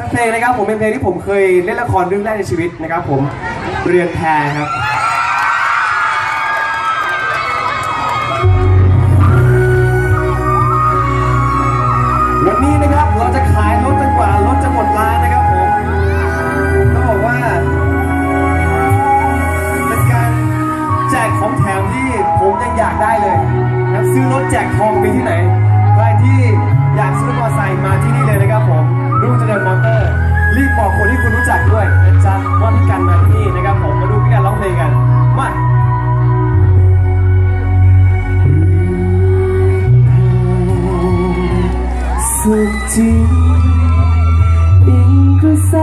สักเพลงนะครับผมเป็นเพลงที่ผมเคยเล่นละครเรื่องแรกในชีวิตนะครับผมเรือนแพครับวันนี้นะครับเราจะขายรถจนกว่ารถจะหมดร้านนะครับผมต้องบอกว่าเป็นการแจกของแถมที่ผมยังอยากได้เลยนะซื้อรถแจกทองมีที่ไหนใครที่อยากซื้อมอเตอร์ไซค์มาที่นี่เลยนะครับผม ลุงจะเจริญมอเตอร์ รีบบอกคนที่คุณรู้จักด้วยนะจ๊ะว่าพี่กันมาที่นี่นะครับผมมาดูพี่กันร้องเพลงกันมาสุขจริงอิงกระแส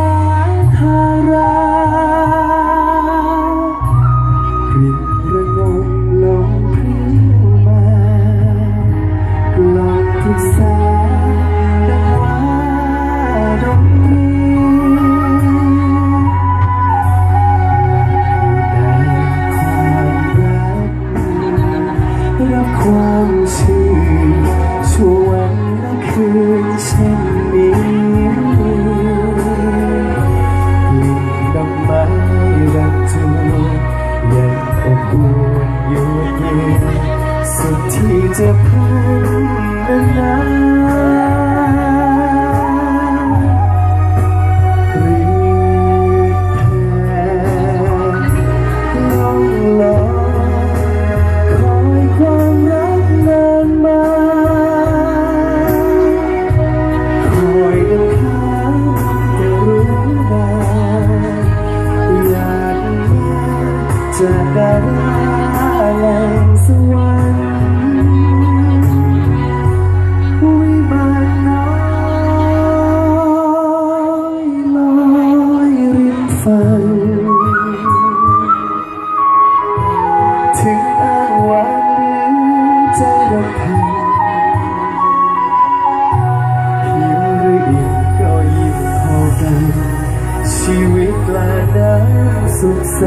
คืนเช่นนี้ลิ่นดอกไม้รักจูยังอบอุ่นอยู่เย็นสุดที่จะพูด กพันหิวหรืออิ่มก็ยิ้มพอกัน ชีวิตกลาน้ำสุขใส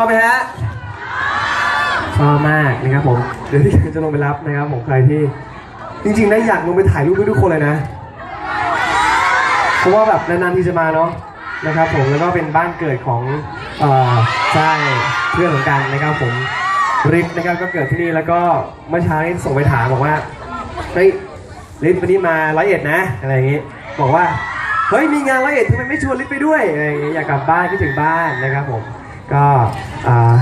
อบไหมฮะชอบมากนะครับผม เดี๋ยวที่จะลงไปรับนะครับผมใครที่ จริงๆนะอยากลงไปถ่ายรูปให้ทุกคนเลยนะ เพราะว่าแบบนานๆที่จะมาเนาะนะครับผมแล้วก็เป็นบ้านเกิดของเอ่อใช่เพื่อนของกันนะครับผมริฟนะครับก็เกิดที่นี่แล้วก็เมื่อเช้านี้ส่งไปถามบอกว่าเฮ้ยริฟวันนี้มาร้อยเอ็ดนะอะไรอย่างงี้ บอกว่าเฮ้ยมีงานร้อยเอ็ดทำไมไม่ชวนริฟไปด้วยอะไรอย่างงี้อยากกลับบ้านคิดถึงบ้านนะครับผม ก็อ่า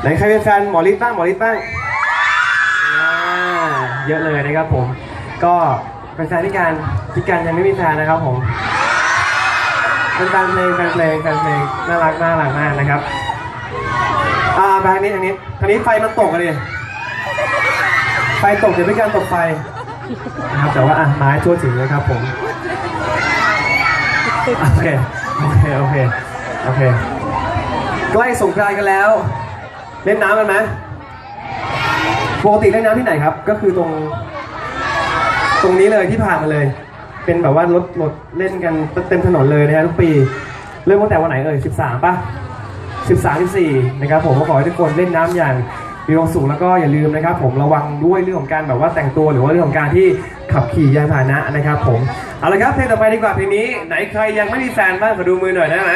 ไหนใครเป็นแฟนหมอริฟบ้างหมอริฟบ้างอ่าเยอะเลยนะครับผม ก็เป็นแฟนพี่การพี่การยังไม่มีแฟนนะครับผมเป็นแฟนเพลงแฟนเพลงแฟนเพลงน่ารักน่ารักมากนะครับอ่าไปทางนี้ทางนี้ทางนี้ไฟมันตกอะดิไฟตกเดี๋ยวพี่การตกไฟนะครับแต่ว่าอะไม้ทั่วถึงเลยครับผมโอเคโอเคโอเคโอเค ใกล้สงกรานต์กันแล้ว เล่นน้ำกันไหมปกติเล่นน้ำที่ไหนครับ ก็คือตรง ตรงนี้เลยที่ผ่านมาเลย เป็นแบบว่ารถรถเล่นกันเต็มถนนเลยนะฮะทุกปี เริ่มตั้งแต่วันไหนเอ่ย13ป่ะ13 14นะครับผมก็ขอให้ทุกคนเล่นน้ำอย่างมีความสุขแล้วก็อย่าลืมนะครับ ผมระวังด้วยเรื่องของการแบบว่าแต่งตัวหรือว่าเรื่องของการที่ขับขี่ยานพาหนะนะครับ ผมเอาละครับเพลงต่อไปดีกว่าเพลงนี้ไหนใครยังไม่มีแฟนบ้างขอดูมือหน่อยได้ไหม